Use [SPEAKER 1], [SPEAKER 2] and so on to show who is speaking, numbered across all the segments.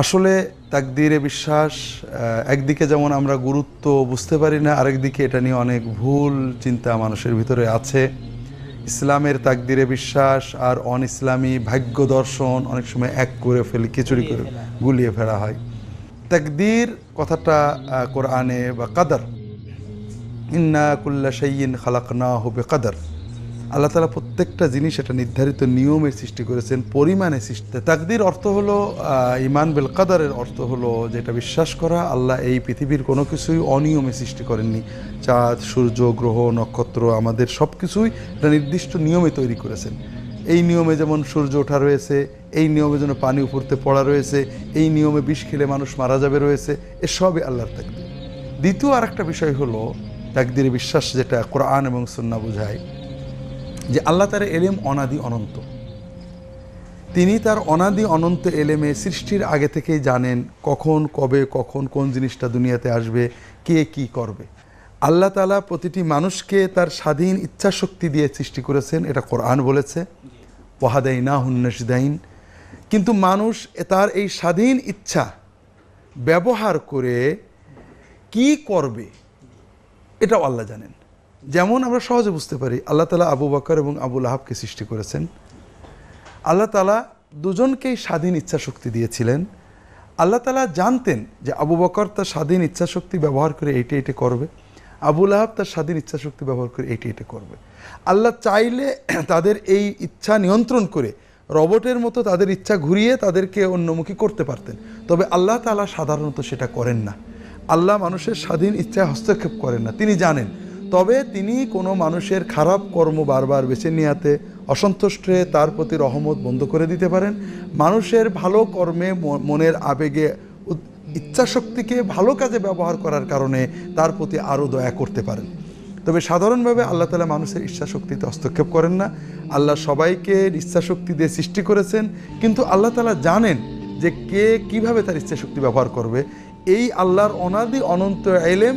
[SPEAKER 1] আসলে তাকদিরে বিশ্বাস একদিকে যেমন আমরা গুরুত্ব বুঝতে পারি না আরেকদিকে এটা নিয়ে অনেক ভুল চিন্তা মানুষের ভিতরে আছে। ইসলামের তাকদিরে বিশ্বাস আর অন ইসলামী ভাগ্য দর্শন অনেক সময় এক করে ফেলি খিচুড়ি করে গুলিয়ে ফেলা। হয়। তাকদির কথাটা কোরআনে বা কাদার ইন্না কুল্লা খালাক না হবে কাদার আল্লাহ তালা প্রত্যেকটা জিনিস এটা নির্ধারিত নিয়মের সৃষ্টি করেছেন, পরিমাণে সৃষ্টি তাকদির অর্থ হলো ইমান বেল কাদারের অর্থ হলো যেটা বিশ্বাস করা, আল্লাহ এই পৃথিবীর কোনো কিছুই অনিয়মে সৃষ্টি করেননি। চাঁদ, সূর্য, গ্রহ, নক্ষত্র আমাদের সব কিছুই একটা নির্দিষ্ট নিয়মে তৈরি করেছেন। এই নিয়মে যেমন সূর্য ওঠা রয়েছে, এই নিয়মে যেন পানি উপরতে পড়া রয়েছে, এই নিয়মে বিষ খেলে মানুষ মারা যাবে রয়েছে, এসবই আল্লাহর তাকদির। দ্বিতীয় আর একটা বিষয় হলো, তাকদিরে বিশ্বাস যেটা কোরআন এবং সন্না বোঝায় যে আল্লাহ তার এলেম অনাদি অনন্ত। তিনি তার অনাদি অনন্ত এলেমে সৃষ্টির আগে থেকেই জানেন কখন, কবে, কখন, কোন জিনিসটা দুনিয়াতে আসবে, কে কি করবে। আল্লাহ তালা প্রতিটি মানুষকে তার স্বাধীন ইচ্ছা শক্তি দিয়ে সৃষ্টি করেছেন, এটা কোরআন বলেছে। ওয়াহাদাইনা হুন্নসদাইন কিন্তু মানুষ তার এই স্বাধীন ইচ্ছা ব্যবহার করে কি করবে, এটাও আল্লাহ জানেন। যেমন আমরা সহজে বুঝতে পারি, আল্লাহ তালা আবু বকর এবং আবুল আহাবকে সৃষ্টি করেছেন। আল্লাহ তালা দুজনকেই স্বাধীন ইচ্ছা শক্তি দিয়েছিলেন। আল্লাহ তালা জানতেন যে আবু বকর তার স্বাধীন ইচ্ছা শক্তি ব্যবহার করে এইটা এইটা করবে। আবুল আহাব তার স্বাধীন ইচ্ছা শক্তি ব্যবহার করে এইটা এইটা করবে। আল্লাহ চাইলে তাদের এই ইচ্ছা নিয়ন্ত্রণ করে রবটের মতো তাদের ইচ্ছা ঘুরিয়ে তাদেরকে অন্যমুখী করতে পারতেন। তবে আল্লাহ তালা সাধারণত সেটা করেন না। আল্লাহ মানুষের স্বাধীন ইচ্ছায় হস্তক্ষেপ করেন না। তিনি জানেন তবে তিনি কোনো মানুষের খারাপ কর্ম বারবার বেছে নেওয়াতে অসন্তুষ্ট হয়ে তার প্রতি রহমত বন্ধ করে দিতে পারেন। মানুষের ভালো কর্মে মনের আবেগে ইচ্ছাশক্তিকে ভালো কাজে ব্যবহার করার কারণে তার প্রতি আরও দয়া করতে পারেন। তবে সাধারণভাবে আল্লাহ তালা মানুষের ইচ্ছাশক্তিতে হস্তক্ষেপ করেন না। আল্লাহ সবাইকে ইচ্ছাশক্তি দিয়ে সৃষ্টি করেছেন, কিন্তু আল্লাহ তালা জানেন যে কে কীভাবে তার ইচ্ছাশক্তি ব্যবহার করবে। এই আল্লাহর অনাদি অনন্ত এলেম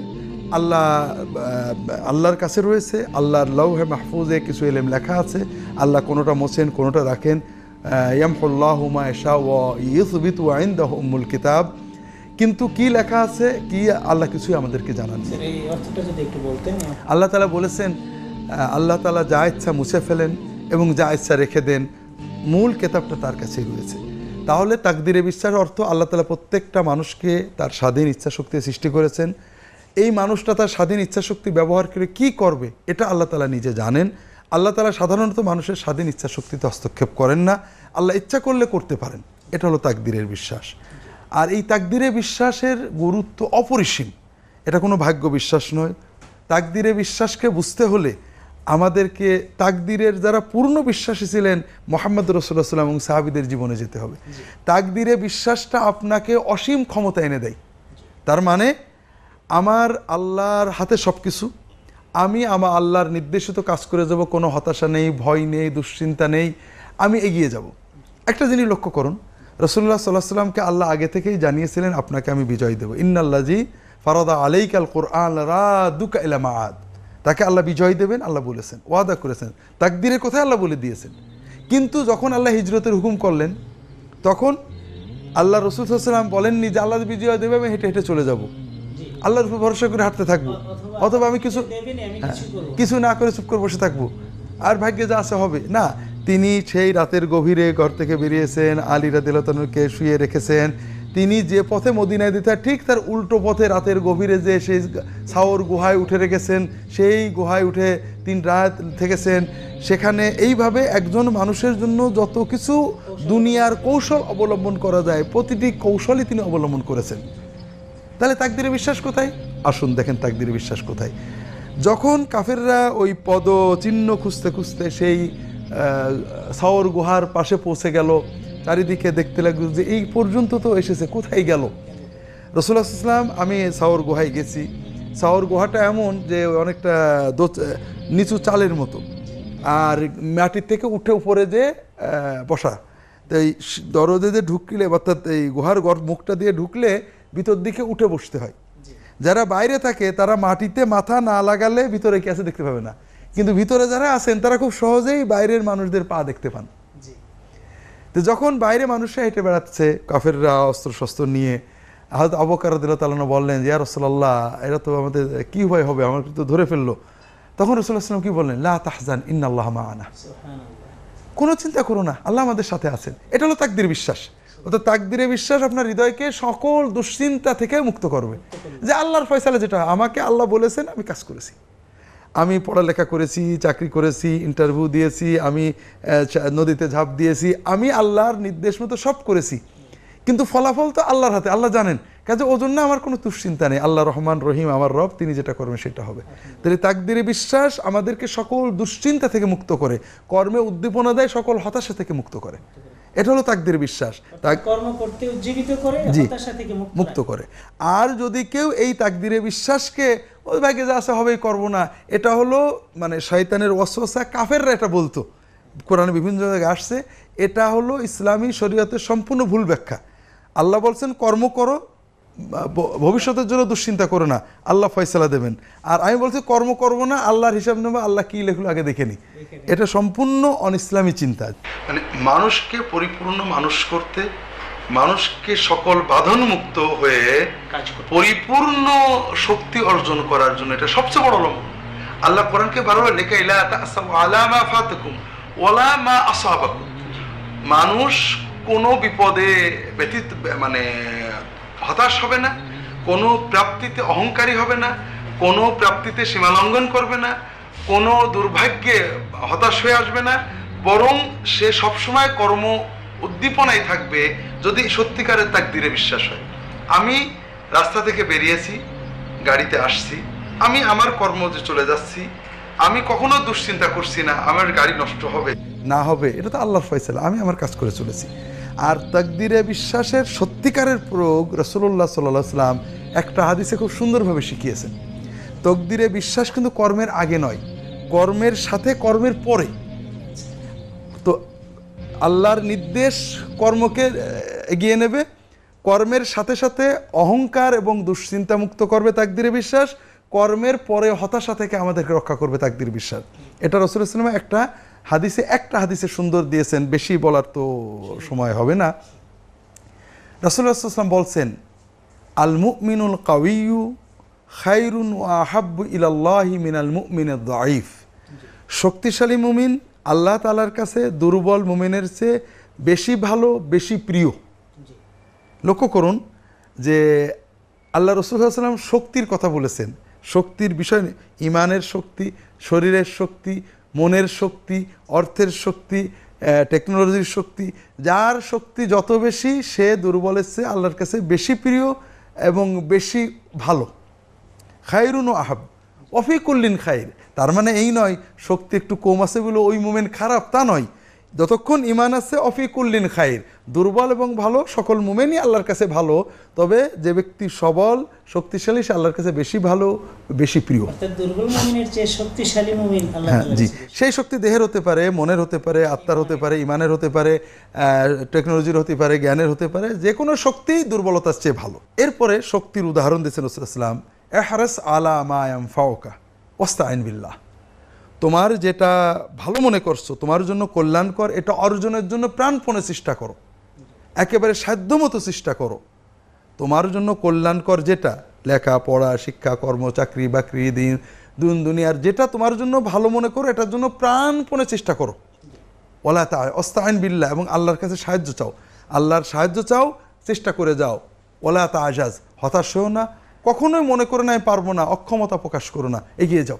[SPEAKER 1] আল্লাহ আল্লাহর কাছে রয়েছে আল্লাহর লৌহে মাহফুজে কিছু এলেম লেখা আছে আল্লাহ কোনোটা মোছেন কোনোটা রাখেন। ইয়ামহুল্লাহুমা এশা ও ইউসবিত ওয়াইন্দাহ উম্মুল কিতাব। কিন্তু কি লেখা আছে কি আল্লাহ কিছুই আমাদেরকে জানান আল্লাহ তালা বলেছেন আল্লাহ তালা যা ইচ্ছা মুছে ফেলেন এবং যা ইচ্ছা রেখে দেন মূল কেতাবটা তার কাছেই রয়েছে। তাহলে তাকদিরে বিশ্বাস অর্থ আল্লাহ তালা প্রত্যেকটা মানুষকে তার স্বাধীন ইচ্ছা শক্তি সৃষ্টি করেছেন। এই মানুষটা তার স্বাধীন ইচ্ছা শক্তি ব্যবহার করে কি করবে এটা আল্লাহ তালা নিজে জানেন। আল্লাহ তালা সাধারণত মানুষের স্বাধীন ইচ্ছা শক্তিতে হস্তক্ষেপ করেন না। আল্লাহ ইচ্ছা করলে করতে পারেন। এটা হলো তাকদিরের বিশ্বাস। আর এই তাকদিরে বিশ্বাসের গুরুত্ব অপরিসীম। এটা কোনো ভাগ্য বিশ্বাস নয়। তাকদিরে বিশ্বাসকে বুঝতে হলে আমাদেরকে তাকদিরের যারা পূর্ণ বিশ্বাসী ছিলেন মোহাম্মদ রসুল্লাহ সাল্লাম এবং সাহাবিদের জীবনে যেতে হবে। তাকদিরে বিশ্বাসটা আপনাকে অসীম ক্ষমতা এনে দেয়। তার মানে আমার আল্লাহর হাতে সব কিছু আমি আমার আল্লাহর নির্দেশিত কাজ করে যাব, কোনো হতাশা নেই, ভয় নেই, দুশ্চিন্তা নেই, আমি এগিয়ে যাব। একটা জিনিস লক্ষ্য করুন রসুল্লাহ সাল্লাহ সাল্লামকে আল্লাহ আগে থেকেই জানিয়েছিলেন, আপনাকে আমি বিজয় দেবো। ইন্নাল্লাজি ফারদা আলাইকাল কোরআন রাদুকা আদ তাকে আল্লাহ বিজয় দেবেন, আল্লাহ বলেছেন, ওয়াদা করেছেন, তাকদিরের কথাই আল্লাহ বলে দিয়েছেন। কিন্তু যখন আল্লাহ হিজরতের হুকুম করলেন, তখন আল্লাহ রসুল সাল্লাম বলেননি যে, আল্লাহ বিজয় দেবে, আমি হেঁটে হেঁটে চলে যাব। আল্লাহর উপর ভরসা করে হাঁটতে থাকব। অথবা আমি কিছু হ্যাঁ,
[SPEAKER 2] কিছু
[SPEAKER 1] না করে চুপ করে বসে থাকব। আর ভাগ্যে যা আছে হবে। না তিনি সেই রাতের গভীরে ঘর থেকে বেরিয়েছেন আলী রাদিলতানুকে শুয়ে রেখেছেন। তিনি যে পথে মদিনায় দিতে ঠিক তার উল্টো পথে রাতের গভীরে যে সেই সাওর গুহায় উঠে রেখেছেন সেই গুহায় উঠে তিন রাত থেকেছেন। সেখানে এইভাবে একজন মানুষের জন্য যত কিছু দুনিয়ার কৌশল অবলম্বন করা যায় প্রতিটি কৌশলই তিনি অবলম্বন করেছেন। তাহলে তাকদিরে বিশ্বাস কোথায়? আসুন দেখেন তাকদিরে বিশ্বাস কোথায়। যখন কাফেররা ওই পদ চিহ্ন খুঁজতে খুঁজতে সেই সাওর গুহার পাশে পৌঁছে গেল, চারিদিকে দেখতে লাগল যে এই পর্যন্ত তো এসেছে, কোথায় গেল? রসুল্লাহ ইসলাম আমি সাওর গুহায় গেছি। সাওর গুহাটা এমন যে অনেকটা দোচ- নিচু চালের মতো। আর মাটির থেকে উঠে উপরে যে বসা। তো এই দরজে যে ঢুকলে, অর্থাৎ এই গুহার গর মুখটা দিয়ে ঢুকলে ভিতর দিকে উঠে বসতে হয়। যারা বাইরে থাকে তারা মাটিতে মাথা না লাগালে ভিতরে কি আছে দেখতে পাবে না। কিন্তু ভিতরে যারা আছেন তারা খুব সহজেই বাইরের মানুষদের পা দেখতে পান। তো যখন বাইরে মানুষরা হেঁটে বেড়াচ্ছে কাফেররা অস্ত্র শস্ত্র নিয়ে হয়তো আবকার দিল তালানো বললেন যে রসল্লাহ এরা তো আমাদের কি উপায় হবে? আমার তো ধরে ফেলল। তখন রসুল্লাহ আসলাম কি বললেন? লা তাহজান ইন্নাল্লাহ মা আনা কোনো চিন্তা করো না আল্লাহ আমাদের সাথে আছেন। এটা হলো তাকদির বিশ্বাস। অর্থাৎ তাকদিরে বিশ্বাস আপনার হৃদয়কে সকল দুশ্চিন্তা থেকে মুক্ত করবে। যে আল্লাহর ফয়সালা যেটা, আমাকে আল্লাহ বলেছেন, আমি কাজ করেছি। আমি পড়ালেখা করেছি, চাকরি করেছি ইন্টারভিউ দিয়েছি, আমি নদীতে ঝাঁপ দিয়েছি, আমি আল্লাহর নির্দেশ মতো সব করেছি। কিন্তু ফলাফল তো আল্লাহর হাতে, আল্লাহ জানেন। কাজে ওই জন্য আমার কোনো দুশ্চিন্তা নেই। আল্লাহ রহমান রহিম, আমার রব, তিনি যেটা করবেন সেটা হবে। তাহলে তাকদিরে বিশ্বাস আমাদেরকে সকল দুশ্চিন্তা থেকে মুক্ত করে, কর্মে উদ্দীপনা দেয়, সকল হতাশা থেকে মুক্ত করে। এটা হলো তাকদির বিশ্বাস। তাক
[SPEAKER 2] কর্ম করতে উজ্জীবিত করে
[SPEAKER 1] জি।
[SPEAKER 2] হতাশা থেকে মুক্ত
[SPEAKER 1] করে। আর যদি কেউ এই তাকদিরে বিশ্বাসকে ওই ভাগে যা আছে হবেই করব না। এটা হলো মানে শয়তানের ওয়াসওয়াসা কাফেররা এটা বলতো। কোরআনে বিভিন্ন জায়গায় আসছে। এটা হলো ইসলামী শরীয়তের সম্পূর্ণ ভুল ব্যাখ্যা। আল্লাহ বলছেন কর্ম করো ভবিষ্যতের জন্য দুশ্চিন্তা করো না আল্লাহ ফয়সালা দেবেন। আর আমি বলছি কর্ম করব না আল্লাহর হিসাব নেব আল্লাহ কি লেখলো আগে দেখে নি। এটা সম্পূর্ণ অনইসলামী চিন্তা। মানে মানুষকে পরিপূর্ণ মানুষ করতে মানুষকে সকল বাঁধনমুক্ত হয়ে পরিপূর্ণ শক্তি অর্জন করার জন্য এটা সবচেয়ে বড় লক্ষ্য। আল্লাহ কোরআনকে বারবার লেখা ইলা আলা মা ফাতাকুম ওয়ালা মা আসাবাকুম। মানুষ কোনো বিপদে ব্যতীত মানে হতাশ হবে না, কোনো প্রাপ্তিতে অহংকারী হবে না, কোনো প্রাপ্তিতে সীমালঙ্ঘন করবে না, কোনো দুর্ভাগ্যে হতাশ হয়ে আসবে না, বরং সে সবসময় কর্ম উদ্দীপনায় থাকবে যদি সত্যিকারের তাক তাকদিরে বিশ্বাস হয়। আমি রাস্তা থেকে বেরিয়েছি, গাড়িতে আসছি, আমি আমার কর্ম যে চলে যাচ্ছি, আমি কখনো দুশ্চিন্তা করছি না, আমার গাড়ি নষ্ট হবে। না হবে, এটা তো আল্লাহর ফয়সালা, আমি আমার কাজ করে চলেছি। আর তাকদিরে বিশ্বাসের সত্যিকারের প্রয়োগ রসুল্লাহ সাল্লাহ সাল্লাম একটা হাদিসে খুব সুন্দরভাবে শিখিয়েছেন। তকদিরে বিশ্বাস কিন্তু কর্মের আগে নয়, কর্মের সাথে কর্মের পরে। তো আল্লাহর নির্দেশ কর্মকে এগিয়ে নেবে, কর্মের সাথে সাথে অহংকার এবং দুশ্চিন্তা মুক্ত করবে তাকদিরে বিশ্বাস, কর্মের পরে হতাশা থেকে আমাদেরকে রক্ষা করবে তাকদির বিশ্বাস। এটা রসুল ইসলামে একটা হাদিসে, একটা হাদিসে সুন্দর দিয়েছেন, বেশি বলার তো সময় হবে না। রসুল্লাহাম বলছেন আল মুমিনুল কাউইউ খাইরুন ও আহাব্বু ইলাল্লাহি মিনাল মুমিনের দাইফ শক্তিশালী মুমিন আল্লাহ তালার কাছে দুর্বল মুমিনের চেয়ে বেশি ভালো, বেশি প্রিয়। লক্ষ্য করুন যে আল্লাহ রসুলাম শক্তির কথা বলেছেন। শক্তির বিষয় ইমানের শক্তি, শরীরের শক্তি মনের শক্তি, অর্থের শক্তি টেকনোলজির শক্তি, যার শক্তি যত বেশি, সে দুর্বলের চেয়ে আল্লাহর কাছে বেশি প্রিয় এবং বেশি ভালো। খায়রুন আহাব। অফিকুল্লিন খায়ের তার মানে এই নয়, শক্তি একটু কম আছে বলে ওই মোমেন্ট খারাপ, তা নয়। যতক্ষণ ইমান আছে অফিকুল্লিন খাইর। দুর্বল এবং ভালো সকল মোমেনই আল্লাহর কাছে ভালো। তবে যে ব্যক্তি সবল শক্তিশালী সে আল্লাহর কাছে বেশি ভালো বেশি প্রিয়। হ্যাঁ জি। সেই শক্তি দেহের হতে পারে মনের হতে পারে আত্মার হতে পারে ইমানের হতে পারে টেকনোলজির হতে পারে জ্ঞানের হতে পারে যে কোনো শক্তি দুর্বলতার চেয়ে ভালো। এরপরে শক্তির উদাহরণ দিয়েছেন রসুলাম এহারাস আলা মায়াম ফাওকা ওস্তা আইন বিল্লাহ। তোমার যেটা ভালো মনে করছ, তোমার জন্য কল্যাণকর, এটা অর্জনের জন্য প্রাণপণে চেষ্টা করো। একেবারে সাধ্যমতো চেষ্টা করো। তোমার জন্য কল্যাণকর যেটা লেখা পড়া শিক্ষা, কর্ম, চাকরি, বাকরি, দিন, দুন, দুনিয়ার যেটা তোমার জন্য ভালো মনে করো, এটার জন্য প্রাণপণে চেষ্টা করো। ওলা তা অস্তায়ন বিল্লা এবং আল্লাহর কাছে সাহায্য চাও। আল্লাহর সাহায্য চাও, চেষ্টা করে যাও। ওলা তা আজাজ, হতাশ হও না। কখনোই মনে করে না, আমি পারব না, অক্ষমতা প্রকাশ করো না, এগিয়ে যাও।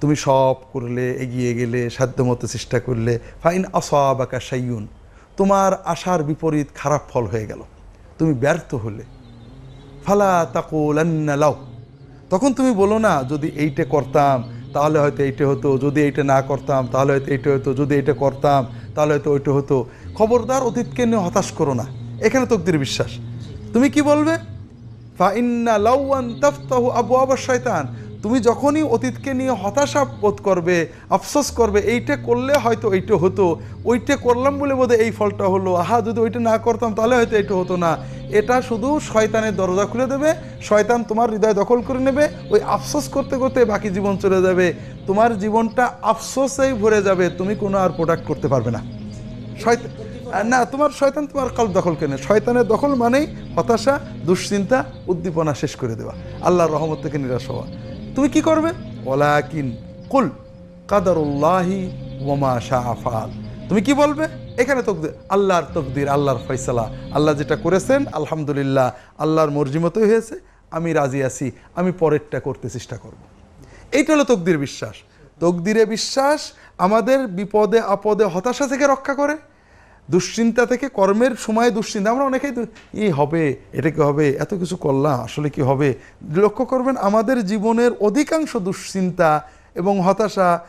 [SPEAKER 1] তুমি সব করলে, এগিয়ে গেলে, সাধ্যমতো চেষ্টা করলে, ফাইন আসাবাকা সাইয়ুন তোমার আশার বিপরীত খারাপ ফল হয়ে গেল। তুমি ব্যর্থ হলে। ফালা তাকুলান্না লাও তখন তুমি বলো না, যদি এইটা করতাম, তাহলে হয়তো এইটা হতো। যদি এইটা না করতাম, তাহলে হয়তো এইটা হতো। যদি এইটা করতাম, তাহলে হয়তো ওইটা হতো। খবরদার অতীতকে নিয়ে হতাশ করো না। এখানে তকদির বিশ্বাস। তুমি কি বলবে? ফাইন্না লাউয়ান তাফতাহু আবু আবার শয়তান তুমি যখনই অতীতকে নিয়ে হতাশা বোধ করবে, আফসোস করবে, এইটা করলে হয়তো এইটা হতো, ওইটা করলাম বলে বোধহয় এই ফলটা হলো। আহা, যদি ওইটা না করতাম তাহলে হয়তো এইটা হতো না। এটা শুধু শয়তানের দরজা খুলে দেবে, শয়তান তোমার হৃদয় দখল করে নেবে, ওই আফসোস করতে করতে বাকি জীবন চলে যাবে। তোমার জীবনটা আফসোসেই ভরে যাবে, তুমি কোনো আর প্রোডাক্ট করতে পারবে না। শয়তান না, তোমার শয়তান তোমার কল দখল কেনে শয়তানের দখল মানেই হতাশা, দুশ্চিন্তা, উদ্দীপনা শেষ করে দেওয়া। আল্লাহর রহমত থেকে নিরাশ হওয়া। তুমি কি করবে? কুল কাদারুল্লাহি ওমা তুমি কি বলবে? এখানে তকদির, আল্লাহর তকদির, আল্লাহর ফয়সালা। আল্লাহ যেটা করেছেন, আলহামদুলিল্লাহ, আল্লাহর মর্জি মতোই হয়েছে। আমি রাজি আছি, আমি পরেরটা করতে চেষ্টা করব। এইটা হলো তকদির বিশ্বাস। তকদিরে বিশ্বাস আমাদের বিপদে, আপদে, হতাশা থেকে রক্ষা করে। দুশ্চিন্তা থেকে কর্মের সময় দুশ্চিন্তা। আমরা অনেকেই ই হবে এটা কি হবে? এত কিছু করলাম আসলে কি হবে? লক্ষ্য করবেন আমাদের জীবনের অধিকাংশ দুশ্চিন্তা এবং হতাশা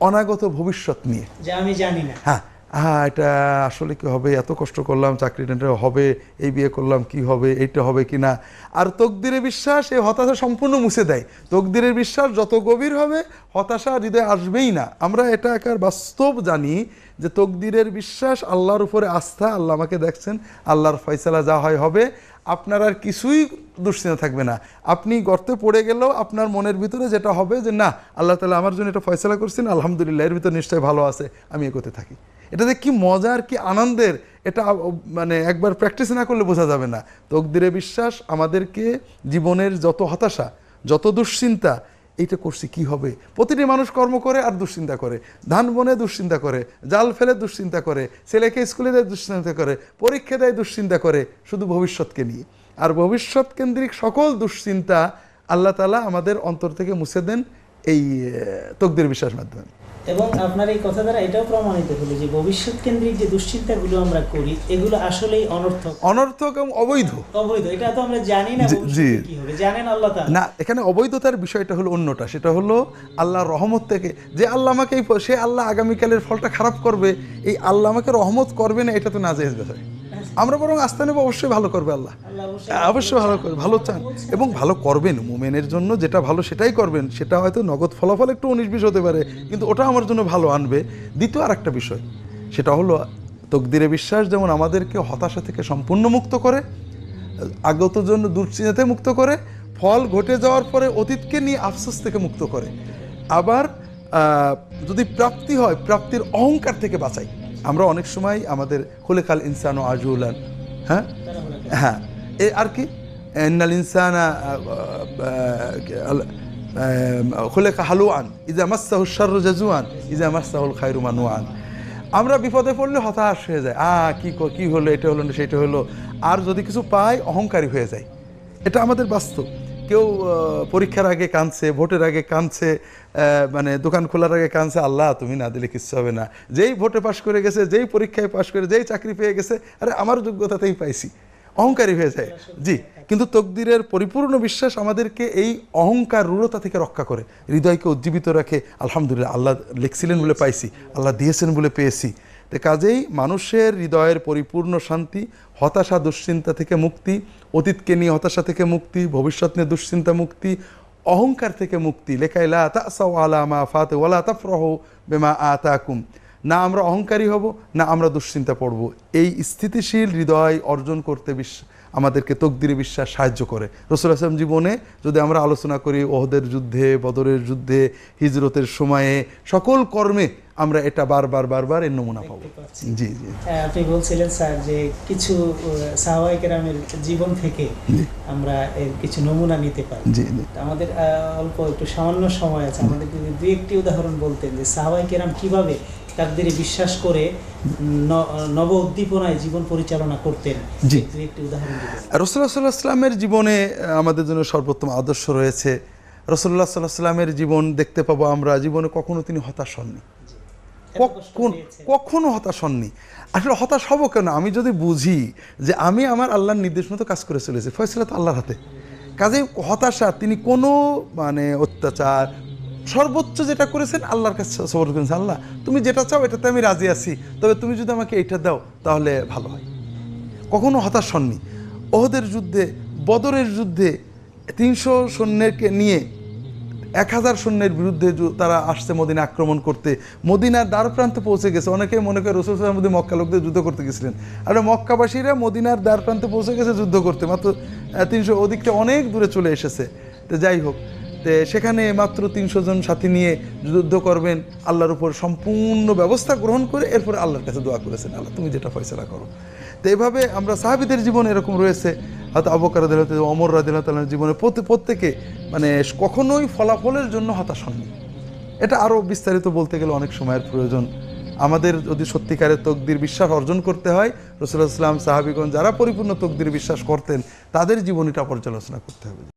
[SPEAKER 1] অনাগত ভবিষ্যৎ নিয়ে।
[SPEAKER 2] আমি জানি না।
[SPEAKER 1] হ্যাঁ। হ্যাঁ এটা আসলে কি হবে? এত কষ্ট করলাম চাকরিটা হবে, এই বিয়ে করলাম, কি হবে, এইটা হবে কি না? আর তকদিরে বিশ্বাস, এই হতাশা সম্পূর্ণ মুছে দেয়। তকদিরের বিশ্বাস যত গভীর হবে, হতাশা হৃদয়ে আসবেই না। আমরা এটা একার বাস্তব জানি যে তকদিরের বিশ্বাস আল্লাহর উপরে আস্থা, আল্লাহ আমাকে দেখছেন, আল্লাহর ফয়সালা যা হয় হবে, আপনার আর কিছুই দুশ্চিন্তা থাকবে না। আপনি গর্তে পড়ে গেলেও আপনার মনের ভিতরে যেটা হবে যে, না, আল্লাহ তালা আমার জন্য এটা ফয়সলা করছেন, আলহামদুলিল্লাহ, এর ভিতরে নিশ্চয়ই ভালো আছে, আমি এগোতে থাকি। এটাতে কি মজার কি আনন্দের, এটা মানে একবার প্র্যাকটিস না করলে বোঝা যাবে না। তকদিরে বিশ্বাস, আমাদেরকে জীবনের যত হতাশা, যত দুশ্চিন্তা, এইটা করছি কি হবে? প্রতিটি মানুষ কর্ম করে আর দুশ্চিন্তা করে। ধান বনে দুশ্চিন্তা করে, জাল ফেলে দুশ্চিন্তা করে, ছেলেকে স্কুলে দেয় দুশ্চিন্তা করে, পরীক্ষা দেয় দুশ্চিন্তা করে, শুধু ভবিষ্যৎকে নিয়ে। আর ভবিষ্যৎ কেন্দ্রিক সকল দুশ্চিন্তা আল্লাহ তালা আমাদের অন্তর থেকে মুছে দেন এই তকদির বিশ্বাস মাধ্যমে।
[SPEAKER 2] এবং আপনার এই কথা দ্বারা এটাও প্রমাণিত হলো যে ভবিষ্যৎ কেন্দ্রিক যে দুশ্চিন্তাগুলো আমরা করি এগুলো আসলেই অনর্থক।
[SPEAKER 1] অনর্থক এবং অবৈধ।
[SPEAKER 2] অবৈধ এটা তো আমরা জানি না
[SPEAKER 1] জি,
[SPEAKER 2] কি হবে জানেন আল্লাহ তাআলা।
[SPEAKER 1] না এখানে অবৈধতার বিষয়টা হলো অন্যটা সেটা হলো আল্লাহর রহমত থেকে। যে আল্লাহ আমাকে সে আল্লাহ আগামীকালের ফলটা খারাপ করবে এই আল্লাহ আমাকে রহমত করবে না এটা তো না জায়েজ বিষয় আমরা বরং আস্থা নেব অবশ্যই ভালো করবে আল্লাহ।
[SPEAKER 2] অবশ্যই
[SPEAKER 1] অবশ্যই ভালো করবে ভালো চান। এবং ভালো করবেন মোমেনের জন্য যেটা ভালো সেটাই করবেন। সেটা হয়তো নগদ ফলাফল একটু উনিশ বিশ হতে পারে কিন্তু ওটা আমার জন্য ভালো আনবে। দ্বিতীয় আর একটা বিষয় সেটা হলো তকদিরে বিশ্বাস যেমন আমাদেরকে হতাশা থেকে সম্পূর্ণ মুক্ত করে আগত জন্য দুশ্চিন্তাতে মুক্ত করে ফল ঘটে যাওয়ার পরে অতীতকে নিয়ে আফসোস থেকে মুক্ত করে। আবার যদি প্রাপ্তি হয় প্রাপ্তির অহংকার থেকে বাঁচাই। আমরা অনেক সময় আমাদের খুলেকাল ইনসান ও আজুলান হ্যাঁ? হ্যাঁ। এ আর কি? ইন্নাল ইনসানা খুলেকা হালুয়ান, ইজা মাসাহু জাজুয়ান, ইজা মাসাহুল খায়রু মানুয়ান আমরা বিপদে পড়লে হতাশ হয়ে যায়। আ, ক- কি হলো, এটা হলো না, সেটা হলো। আর যদি কিছু পাই অহংকারী হয়ে যায়। এটা আমাদের বাস্তব। কেউ পরীক্ষার আগে কাঁদছে, ভোটের আগে কাঁদছে মানে দোকান খোলার আগে কাঁদছে, আল্লাহ, তুমি না দিলে কিচ্ছু হবে না। যেই ভোটে পাশ করে গেছে, যেই পরীক্ষায় পাশ করে, যেই চাকরি পেয়ে গেছে, আরে আমার যোগ্যতাতেই পাইছি। অহংকারী হয়ে যায়। জি, কিন্তু তকদিরের পরিপূর্ণ বিশ্বাস আমাদেরকে এই অহংকার রূঢ়তা থেকে রক্ষা করে। হৃদয়কে উজ্জীবিত রাখে। আলহামদুলিল্লাহ, আল্লাহ লিখছিলেন বলে পাইছি, আল্লাহ দিয়েছেন বলে পেয়েছি। তো কাজেই মানুষের হৃদয়ের পরিপূর্ণ শান্তি, হতাশা, দুশ্চিন্তা থেকে মুক্তি, অতীতকে নিয়ে হতাশা থেকে মুক্তি, ভবিষ্যৎ নিয়ে দুশ্চিন্তা মুক্তি, অহংকার থেকে মুক্তি। লেখাইলা তাসাও আলা মা ফাতে ওয়ালা তাফরহ বেমা আতাকুম। না আমরা অহংকারী হব, না আমরা দুশ্চিন্তা পড়ব। এই স্থিতিশীল হৃদয় অর্জন করতে বিশ্ব আমাদেরকে তকদিরে বিশ্বাস সাহায্য করে। রসুল আসলাম জীবনে যদি আমরা আলোচনা করি ওহদের যুদ্ধে, বদরের যুদ্ধে, হিজরতের সময়ে, সকল কর্মে আমরা এটা বারবার বারবার এর নমুনা পাবো। জি জি।
[SPEAKER 2] হ্যাঁ, আপনি বলছিলেন স্যার যে কিছু সাহাবাই কেরামের জীবন থেকে আমরা এর কিছু নমুনা নিতে পারি।
[SPEAKER 1] জি জি।
[SPEAKER 2] আমাদের অল্প একটু সামান্য সময় আছে। আমাদের যদি দুই একটি উদাহরণ বলতেন যে সাহাবাই কেরাম কীভাবে তাকদিরে বিশ্বাস করে নব উদ্দীপনায় জীবন পরিচালনা করতেন।
[SPEAKER 1] জি।
[SPEAKER 2] একটি উদাহরণ
[SPEAKER 1] রসুল্লাহ সাল্লাহ সাল্লামের জীবনে আমাদের জন্য সর্বোত্তম আদর্শ রয়েছে। রসুল্লাহ সাল্লাহ সাল্লামের জীবন দেখতে পাবো আমরা। জীবনে কখনো তিনি হতাশ হননি। কখন কখনো হতাশ হননি। আসলে হতাশ হব কেন? আমি যদি বুঝি যে আমি আমার আল্লাহর নির্দেশ মতো কাজ করে চলেছি ফয়সলা তো আল্লাহর হাতে। কাজে হতাশা তিনি কোনো মানে অত্যাচার সর্বোচ্চ যেটা করেছেন আল্লাহর কাছে সবর করেছেন। আল্লাহ তুমি যেটা চাও এটাতে আমি রাজি আছি তবে তুমি যদি আমাকে এইটা দাও তাহলে ভালো হয়। কখনো হতাশ হননি। ওহদের যুদ্ধে বদরের যুদ্ধে তিনশো সৈন্যকে নিয়ে এক হাজার সৈন্যের বিরুদ্ধে তারা আসছে মদিনা আক্রমণ করতে। মদিনার দ্বার প্রান্তে পৌঁছে গেছে। অনেকে মনে করে রসুল মধ্যে মক্কা লোকদের যুদ্ধ করতে গেছিলেন। আর মক্কাবাসীরা মদিনার দ্বার প্রান্তে পৌঁছে গেছে যুদ্ধ করতে। মাত্র তিনশো, ওদিকটা অনেক দূরে চলে এসেছে। তো যাই হোক সেখানে মাত্র তিনশো জন সাথী নিয়ে যুদ্ধ করবেন, আল্লাহর উপর সম্পূর্ণ ব্যবস্থা গ্রহণ করে এরপর আল্লাহর কাছে দোয়া করেছেন, আল্লাহ তুমি যেটা ফয়সলা করো। তো এইভাবে আমরা সাহাবিদের জীবন এরকম রয়েছে, হয়তো আবকার দিল অমর রাদিল জীবনে প্রত্যে- প্রত্যেকে মানে কখনোই ফলাফলের জন্য হতাশ হননি। এটা আরও বিস্তারিত বলতে গেলে অনেক সময়ের প্রয়োজন। আমাদের যদি সত্যিকারের তকদির বিশ্বাস অর্জন করতে হয় রসুল্লাহ ইসলাম সাহাবিগণ যারা পরিপূর্ণ তকদির বিশ্বাস করতেন, তাদের জীবনীটা পর্যালোচনা করতে হবে।